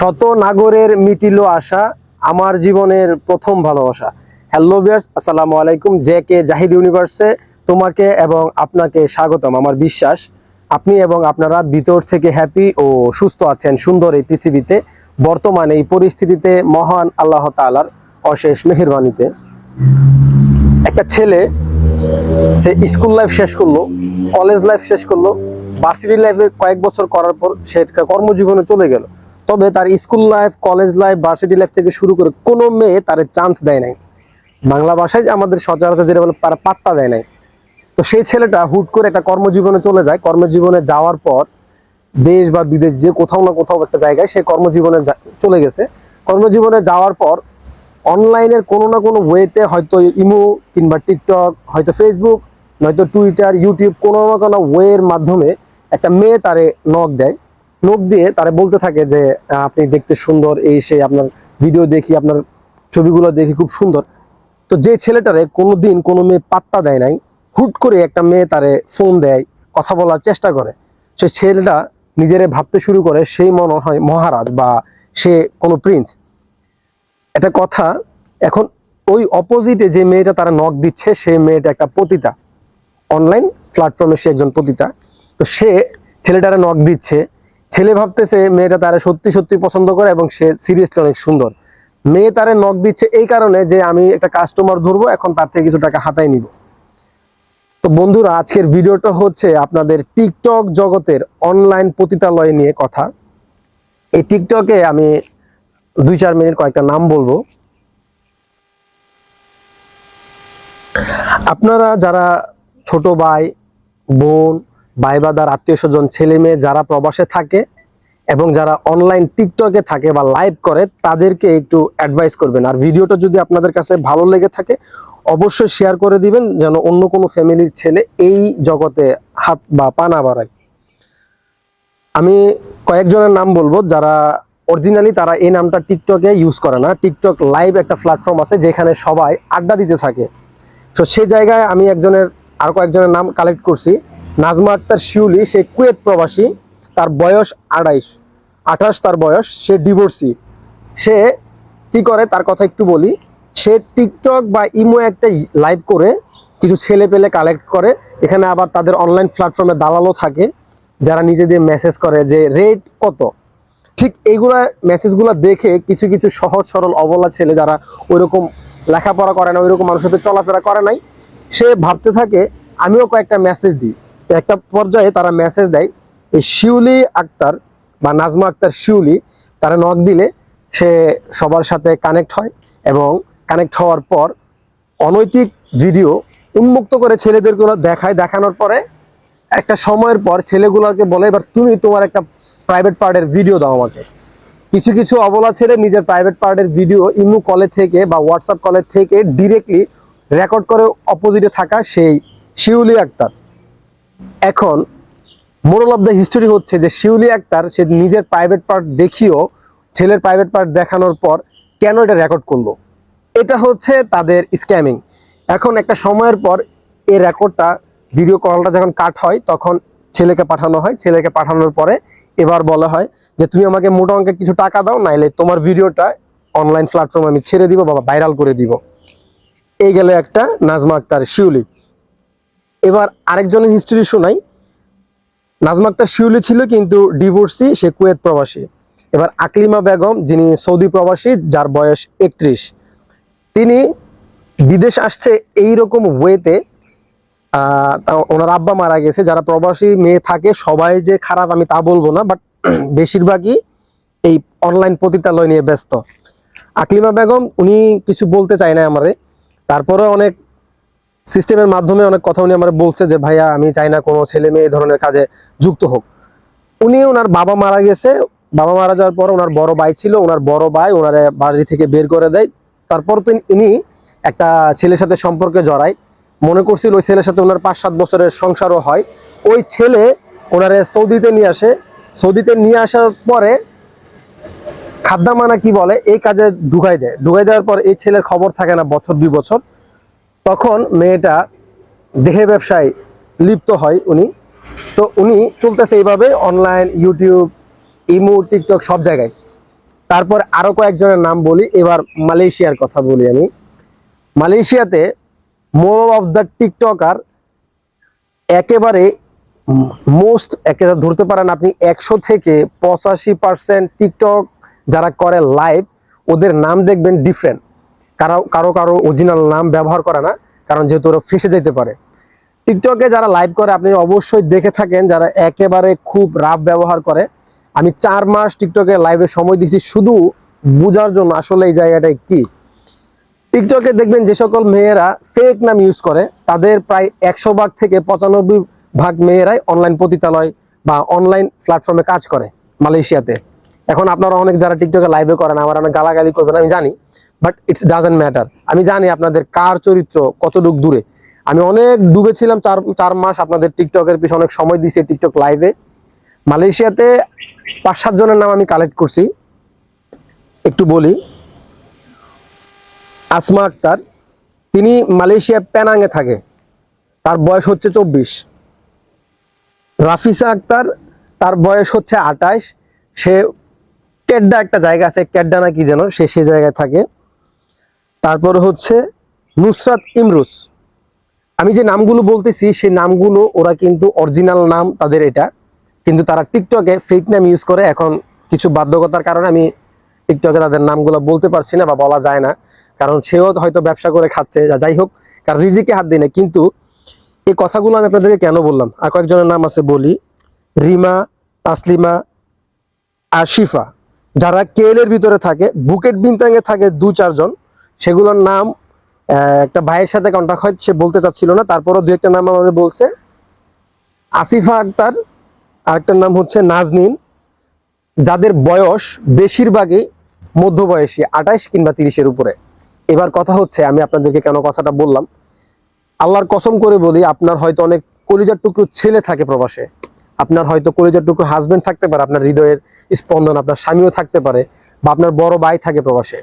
শত নাগরের মিটিল আশা, আমার জীবনের প্রথম ভালোবাসা। হ্যালো বিয়ার্স আসসালামু আলাইকুম জে কে জাহিদ ইউনিভার্সে তোমাকে এবং আপনাকে স্বাগতম। আমার বিশ্বাস, আপনি এবং আপনারা ভিতর থেকে হ্যাপি ও সুস্থ আছেন সুন্দর এই পৃথিবীতে। বর্তমানে এই পরিস্থিতিতে মহান আল্লাহ তাআলার অশেষ মেহেরবানিতে। একটা ছেলে, সে স্কুল লাইফ শেষ করল, কলেজ লাইফ শেষ করল, ভার্সিটি লাইফে কয়েক বছর করার পর সে একটা কর্মজীবনে চলে গেল। তবে তার school life, college life varsity life থেকে শুরু করে কোনো মেয়ে তার চান্স দেয় নাই। বাংলা ভাষায় আমাদের সচরাচর যেটা বলে তারা পাত্তা দেয় নাই। তো সেই ছেলেটা হুট করে একটা কর্মজীবনে চলে যায়। কর্মজীবনে যাওয়ার পর দেশ বা বিদেশ যে কোথাও না কোথাও একটা জায়গায় সে কর্মজীবনে চলে গেছে। কর্মজীবনে যাওয়ার পর অনলাইনের কোনো না কোনো ওয়েতে হয়তো ইমো কিংবা টিকটক হয়তো ফেসবুক নয়তো টুইটার ইউটিউব কোনো না কোনো ওয়ের মাধ্যমে একটা মেয়ে তারে নখ দেয়। নখ দিয়ে তারা বলতে থাকে যে আপনি দেখতে সুন্দর, এই সে আপনার ভিডিও দেখি, আপনার ছবিগুলো দেখি, খুব সুন্দর। তো যে ছেলেটারে কোনো দিন কোনো মেয়ে পাত্তা দেয় নাই, হুট করে একটা মেয়ে তারে ফোন দেয়, কথা বলার চেষ্টা করে। সে ছেলেটা নিজেরে ভাবতে শুরু করে সেই মনে হয় মহারাজ বা সে কোনো প্রিন্স একটা কথা, এখন ওই অপোজিটে যে মেয়েটা তারা নক দিচ্ছে সেই মেয়েটা একটা পতিতা। অনলাইন প্ল্যাটফর্মে সে একজন পতিতা। তো সে ছেলেটারে নক দিচ্ছে ছেলে ভাবতেছে মেয়েটা তারা সত্যি সত্যি পছন্দ করে এবং সে সিরিয়াসলি অনেক সুন্দর। মেয়ে তারে নক দিচ্ছে এই কারণে যে আমি একটা কাস্টমার ধরবো, এখন তার থেকে কিছু টাকা হাতায় নিব। তো বন্ধুরা, আজকের ভিডিওটা হচ্ছে আপনাদের টিকটক জগতের অনলাইন পতিতালয় নিয়ে কথা। এই টিকটকে আমি দুই চার মিনিট কয়েকটা নাম বলব। আপনারা যারা ছোট ভাই, বোন ভাই বাদার আত্মীয় স্বজন, ছেলে মেয়ে যারা প্রবাসে থাকে এবং যারা অনলাইন টিকটকে থাকে বা লাইভ করে, তাদেরকে একটু অ্যাডভাইস করবেন। আর ভিডিওটা যদি আপনাদের কাছে ভালো লেগে থাকে, অবশ্যই শেয়ার করে দিবেন যেন অন্য কোনো ফ্যামিলির ছেলে এই জগতে হাত বা পা না বাড়ায়। আমি কয়েকজনের নাম বলব যারা অরিজিনালি তারা এই নামটা টিকটকে ইউজ করে না। টিকটক লাইভ একটা প্ল্যাটফর্ম আছে যেখানে সবাই আড্ডা দিতে থাকে। তো সেই জায়গায় আমি একজনের, আর কয়েকজনের নাম কালেক্ট করছি। নাজমা আক্তার শিউলি, সে কুয়েত প্রবাসী, তার বয়স আড়াইশ, আঠাশ তার বয়স, সে ডিভোর্সি সে কি করে? তার কথা একটু বলি। সে টিকটক বা ইমো একটা লাইভ করে, কিছু ছেলে পেলে কালেক্ট করে। এখানে আবার তাদের অনলাইন প্ল্যাটফর্মে দালালও থাকে, যারা নিজে দিয়ে মেসেজ করে যে রেট কত? ঠিক এইগুলা মেসেজগুলো দেখে কিছু কিছু সহজ সরল অবলা ছেলে যারা ওইরকম লেখাপড়া করে না, ওইরকম মানুষের চলাফেরা করে নাই, সে ভাবতে থাকে, আমিও কয়েকটা মেসেজ দিই। একটা পর্যায়ে তারা মেসেজ দেয়, এই শিউলি আক্তার বা নাজমা আক্তার শিউলি, তারা নক দিলে সে সবার সাথে কানেক্ট হয় এবং কানেক্ট হওয়ার পর অনৈতিক ভিডিও উন্মুক্ত করে ছেলেদেরগুলো দেখায়। দেখানোর পরে একটা সময়ের পর ছেলেগুলোকে বলে, এবার তুমি তোমার একটা প্রাইভেট পার্টের ভিডিও দাও আমাকে। কিছু কিছু অবলা ছেলে নিজের প্রাইভেট পার্টের ভিডিও ইমু কলে থেকে বা হোয়াটসঅ্যাপ কলে থেকে ডিরেক্টলি রেকর্ড করে অপোজিটে থাকা সেই শিউলি আক্তার। এখন মোরাল অফ দ্য হিস্টোরি হচ্ছে যে শিউলি আক্তার সে নিজের প্রাইভেট পার্ট দেখিয়েও ছেলের প্রাইভেট পার্ট দেখানোর পর কেন এটা রেকর্ড করল? এটা হচ্ছে তাদের স্ক্যামিং এখন একটা সময়ের পর এই রেকর্ডটা ভিডিও কলটা যখন কাট হয়, তখন ছেলেকে পাঠানো হয়। ছেলেকে পাঠানোর পরে এবার বলা হয় যে, তুমি আমাকে মোটা অঙ্কের কিছু টাকা দাও, নাইলে তোমার ভিডিওটা অনলাইন প্ল্যাটফর্মে আমি ছেড়ে দিব বা ভাইরাল করে দিব। এই গেল একটা নাজমা আক্তার শিউলি। এবার আরেকজনের হিস্ট্রি শোনাই। নাজমা আক্তার শিউলি ছিল কিন্তু ডিভোর্সি সে কুয়েত প্রবাসী। এবার আকলিমা বেগম, যিনি সৌদি প্রবাসী, যার বয়স একত্রিশ। তিনি বিদেশ আসছে এই রকম ওয়েতে ওনার আব্বা মারা গেছে। যারা প্রবাসী মেয়ে থাকে, সবাই যে খারাপ আমি তা বলব না বাট বেশিরভাগই এই অনলাইন পতিতালয় নিয়ে ব্যস্ত। আকলিমা বেগম, উনি কিছু বলতে চায় না আমারে। তারপরে অনেক সিস্টেমের মাধ্যমে অনেক কথা উনি আমার বলছে যে, ভাইয়া, আমি চাই না কোনো ছেলে মেয়ে এই ধরনের কাজে যুক্ত হোক। উনি ওনার বাবা মারা গেছে। বাবা মারা যাওয়ার পর ওনার বড় ভাই ছিল। ওনার বড় ভাই ওনার বাড়ি থেকে বের করে দেয়। তারপর তো ইনি একটা ছেলের সাথে সম্পর্কে জড়ায়। মনে করছিল ওই ছেলের সাথে ওনার পাঁচ সাত বছরের সংসারও হয়। ওই ছেলে ওনারে সৌদিতে নিয়ে আসে। সৌদিতে নিয়ে আসার পরে খাদ্যামানা কি বলে, এই কাজে ঢুকাই দেয়। ঢুকাই দেওয়ার পর এই ছেলের খবর থাকে না বছর দুই বছর। তখন মেয়েটা দেহে ব্যবসায় লিপ্ত হয় উনি। তো উনি চলতেছে এইভাবে অনলাইন ইউটিউব ইমো টিকটক সব জায়গায়। তারপর আরও কয়েকজনের নাম বলি, এবার মালয়েশিয়ার কথা বলি আমি। মালয়েশিয়াতে মোর অফ দ্য টিকটকার একেবারে মোস্ট একেবারে ধরতে পারেন আপনি একশো থেকে পঁচাশি পার্সেন্ট টিকটক যারা করে লাইভ ওদের নাম দেখবেন ডিফারেন্ট কারও কারও কারও অরিজিনাল নাম ব্যবহার করে না, কারণ যেহেতু ওরা ফেসে যেতে পারে। টিকটকে যারা লাইভ করে, আপনি অবশ্যই দেখে থাকেন, যারা একেবারে খুব রাফ ব্যবহার করে। আমি চার মাস টিকটকে লাইভে সময় দিছি, শুধু বোঝার জন্য আসলে এই জায়গাটা কি। টিকটকে দেখবেন যে সকল মেয়েরা ফেক নাম ইউজ করে, তাদের প্রায় একশো ভাগ থেকে পঁচানব্বই ভাগ মেয়েরাই অনলাইন পতিতালয় বা অনলাইন প্ল্যাটফর্মে কাজ করে মালয়েশিয়াতে। এখন আপনারা অনেক যারা টিকটকে লাইভে করেন, আমার অনেক গালাগালি করবেন, আমি জানি। বাট ইটস ডাজেন্ট ম্যাটার আমি জানি আপনাদের কার চরিত্র কতটুক দূরে। আমি অনেক ডুবেছিলাম চার চার মাস আপনাদের টিকটকের পিছনে অনেক সময় দিয়েছি টিকটক লাইভে মালয়েশিয়াতে পাঁচ, সাত জনের নাম আমি কালেক্ট করছি। একটু বলি। আসমা আক্তার, তিনি মালয়েশিয়া প্যানাঙে থাকে। তার বয়স হচ্ছে চব্বিশ। রাফিসা আক্তার, তার বয়স হচ্ছে আটাইশ সে কেড্ডা একটা জায়গা আছে, কেড্ডা না কি যেন, সে সে জায়গায় থাকে। তারপর হচ্ছে নুসরাত ইমরুস আমি যে নামগুলো বলতেছি, সেই নামগুলো ওরা কিন্তু অরিজিনাল নাম তাদের এটা। কিন্তু তারা টিকটকে ফেক নাম ইউজ করে। এখন কিছু বাধ্যকতার কারণে আমি টিকটকে তাদের নামগুলো বলতে পারছি না বা বলা যায় না। কারণ সেও হয়তো ব্যবসা করে খাচ্ছে যাই হোক। কারণ রিজিকে হাত দিই না। কিন্তু এই কথাগুলো আমি আপনাদেরকে কেন বললাম? আর কয়েকজনের নাম আছে বলি। রিমা, তাসলিমা আশিফা যারা কেলের ভিতরে থাকে, বুকেট বিনতাঙ্গে থাকে দু চারজন সেগুলোর নাম একটা ভাইয়ের সাথে কন্ট্যাক্ট হয়, সে বলতে চাচ্ছিল না, তারপরও দু একটা নাম আমাকে বলছে। আসিফা আক্তার, আরেকটার নাম হচ্ছে নাজনীন। যাদের বয়স বেশিরভাগই মধ্যবয়সী, আঠাইশ কিংবা তিরিশের উপরে। এবার কথা হচ্ছে, আমি আপনাদেরকে কেন কথাটা বললাম? আল্লাহর কসম করে বলি, আপনার হয়তো অনেক কলিজার টুকরো ছেলে থাকে প্রবাসে। আপনার হয়তো কলিজার টুকরো হাজবেন্ড থাকতে পারে, আপনার হৃদয়ের স্পন্দন, আপনার স্বামীও থাকতে পারে, বা আপনার বড় ভাই থাকে প্রবাসে।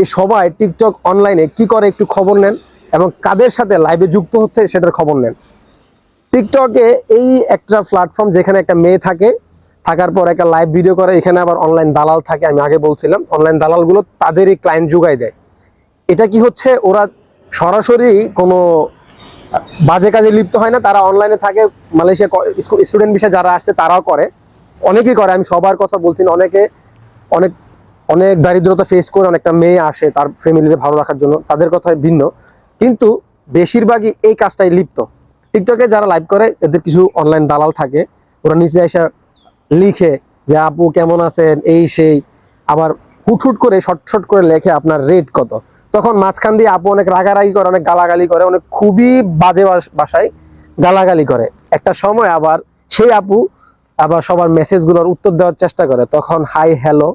এই সবাই টিকটক অনলাইনে কি করে একটু খবর নেন এবং কাদের সাথে লাইভে যুক্ত হচ্ছে সেটার খবর নেন। টিকটকে এই একটা প্ল্যাটফর্ম যেখানে একটা মেয়ে থাকে, থাকার পর একটা লাইভ ভিডিও করে, এখানে আবার অনলাইন দালাল থাকে, আমি আগে বলছিলাম অনলাইন দালালগুলো তাদেরই ক্লায়েন্ট যোগাই দেয়। এটা কি হচ্ছে? ওরা সরাসরি কোনো বাজে কাজে লিপ্ত হয় না, তারা অনলাইনে থাকে, মালয়েশিয়া স্টুডেন্ট বিষয়ে যারা আসছে তারাও করে। অনেকেই করে, আমি সবার কথা বলছি অনেকে, অনেক অনেক দারিদ্রতা ফেস করে অনেকটা মেয়ে আসে তার ফ্যামিলিতে ভালো রাখার জন্য, তাদের কথা ভিন্ন। কিন্তু বেশিরভাগই এই কাজটাই লিপ্ত। টিকটকে যারা লাইভ করে, এদের কিছু অনলাইন দালাল থাকে। ওরা নিচে এসে লিখে যে, আপু কেমন আছেন? এই সেই। আবার হুট হুট করে শর্ট করে লেখে আপনার রেট কত? তখন মাঝখান দিয়ে আপু অনেক রাগারাগি করে, অনেক গালাগালি করে, অনেক খুবই বাজে বাসায় গালাগালি করে। একটা সময় আবার সেই আপু আবার সবার মেসেজগুলোর উত্তর দেওয়ার চেষ্টা করে। তখন হাই হ্যালো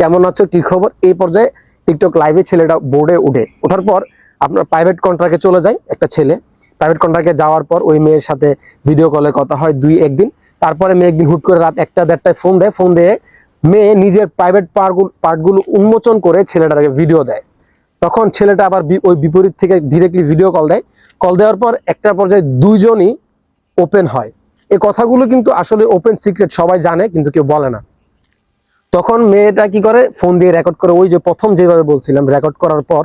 কেমন আছো, কি খবর? এই পর্যায়ে টিকটক লাইভে ছেলেটা বোর্ডে উঠে। ওঠার পর আপনার প্রাইভেট কন্ট্রাক্টে চলে যায় একটা ছেলে। প্রাইভেট কন্ট্রাক্টে যাওয়ার পর ওই মেয়ের সাথে ভিডিও কলে কথা হয় দুই, একদিন। তারপরে মেয়ে একদিন হুট করে রাত একটা দেড়টায় ফোন দেয়। ফোন দিয়ে মেয়ে নিজের প্রাইভেট পার্টগুলো উন্মোচন করে ছেলেটাকে ভিডিও দেয়। তখন ছেলেটা আবার ওই বিপরীত থেকে ডিরেক্টলি ভিডিও কল দেয়। কল দেওয়ার পর একটা পর্যায়ে দুইজনই ওপেন হয়। এই কথাগুলো কিন্তু আসলে ওপেন সিক্রেট সবাই জানে, কিন্তু কেউ বলে না। তখন মেয়েটা কি করে? ফোন দিয়ে রেকর্ড করে ওই যে প্রথম যেভাবে বলছিলাম রেকর্ড করার পর,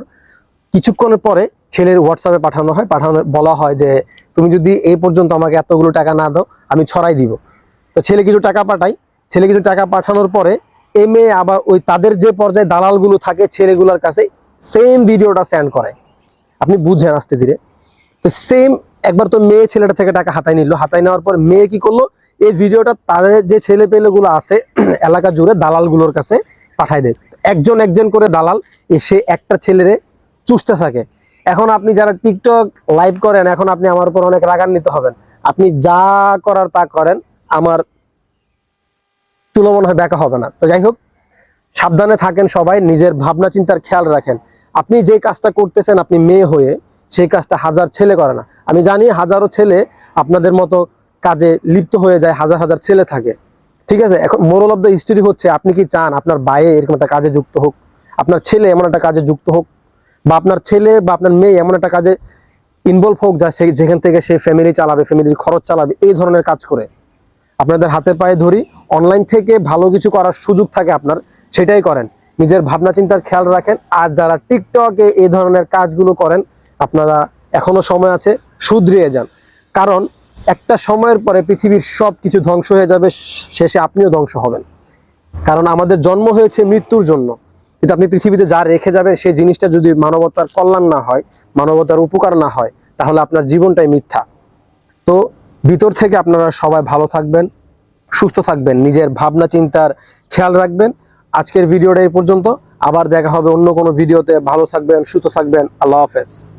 কিছুক্ষণের পরে ছেলের হোয়াটসঅ্যাপে পাঠানো হয়। পাঠানো, বলা হয় যে, তুমি যদি এই পর্যন্ত আমাকে এতগুলো টাকা না দাও, আমি ছড়াই দিব। তো ছেলে কিছু টাকা পাঠাই ছেলে কিছু টাকা পাঠানোর পরে এই মেয়ে আবার ওই তাদের যে পর্যায়ে দালালগুলো থাকে ছেলেগুলোর কাছে সেম ভিডিওটা সেন্ড করে। আপনি বুঝেন আস্তে ধীরে। তো সেম একবার তো মেয়ে ছেলেটা থেকে টাকা হাতায় নিল। হাতায় নেওয়ার পর মেয়ে কি করল? এই ভিডিওটা তাদের যে ছেলে পেলেগুলো আছে, এলাকা জুড়ে দালালগুলোর কাছে পাঠায় দেয়। একজন একজন করে দালাল এসে একটা ছেলেরে চুষতে থাকে। এখন আপনি যারা টিকটক লাইভ করেন, এখন আপনি আমার উপর অনেক রাগান্বিত হবেন। আপনি যা করার তা করেন, আমার তুলো মনে হয় ব্যাকা হবে না। তো যাই হোক, সাবধানে থাকেন সবাই, নিজের ভাবনা চিন্তার খেয়াল রাখেন। আপনি যে কাজটা করতেছেন, আপনি মেয়ে হয়ে সেই কাজটা হাজার ছেলে করে না। আমি জানি হাজারো ছেলে আপনাদের মতো কাজে লিপ্ত হয়ে যায়, হাজার হাজার ছেলে থাকে। ঠিক আছে? এখন মোরল অফ দ্য হিস্টোরি হচ্ছে, আপনি কি চান আপনার বাইরে এরকম একটা কাজে যুক্ত হোক? আপনার ছেলে এমন একটা কাজে যুক্ত হোক? বা আপনার ছেলে বা আপনার মেয়ে এমন একটা কাজে ইনভলভ হোক, যা সে যেখান থেকে সে ফ্যামিলি চালাবে ফ্যামিলির খরচ চালাবে, এই ধরনের কাজ করে। আপনাদের হাতে পায়ে ধরি অনলাইন থেকে ভালো কিছু করার সুযোগ থাকে আপনার, সেটাই করেন। নিজের ভাবনা চিন্তার খেয়াল রাখেন, আর যারা টিকটকে এই ধরনের কাজগুলো করেন, আপনারা এখনও সময় আছে, শুধরিয়ে যান। কারণ একটা সময়ের পরে পৃথিবীর সব কিছু ধ্বংস হয়ে যাবে, শেষে আপনিও ধ্বংস হবেন। কারণ আমাদের জন্ম হয়েছে মৃত্যুর জন্য। কিন্তু আপনি পৃথিবীতে যা রেখে যাবেন, সেই জিনিসটা যদি মানবতার কল্যাণ না হয়, মানবতার উপকার না হয়, তাহলে আপনার জীবনটাই মিথ্যা। তো ভিতর থেকে আপনারা সবাই ভালো থাকবেন, সুস্থ থাকবেন, নিজের ভাবনা চিন্তার খেয়াল রাখবেন। আজকের ভিডিওটা এই পর্যন্ত। আবার দেখা হবে অন্য কোনো ভিডিওতে। ভালো থাকবেন, সুস্থ থাকবেন। আল্লাহ হাফেজ।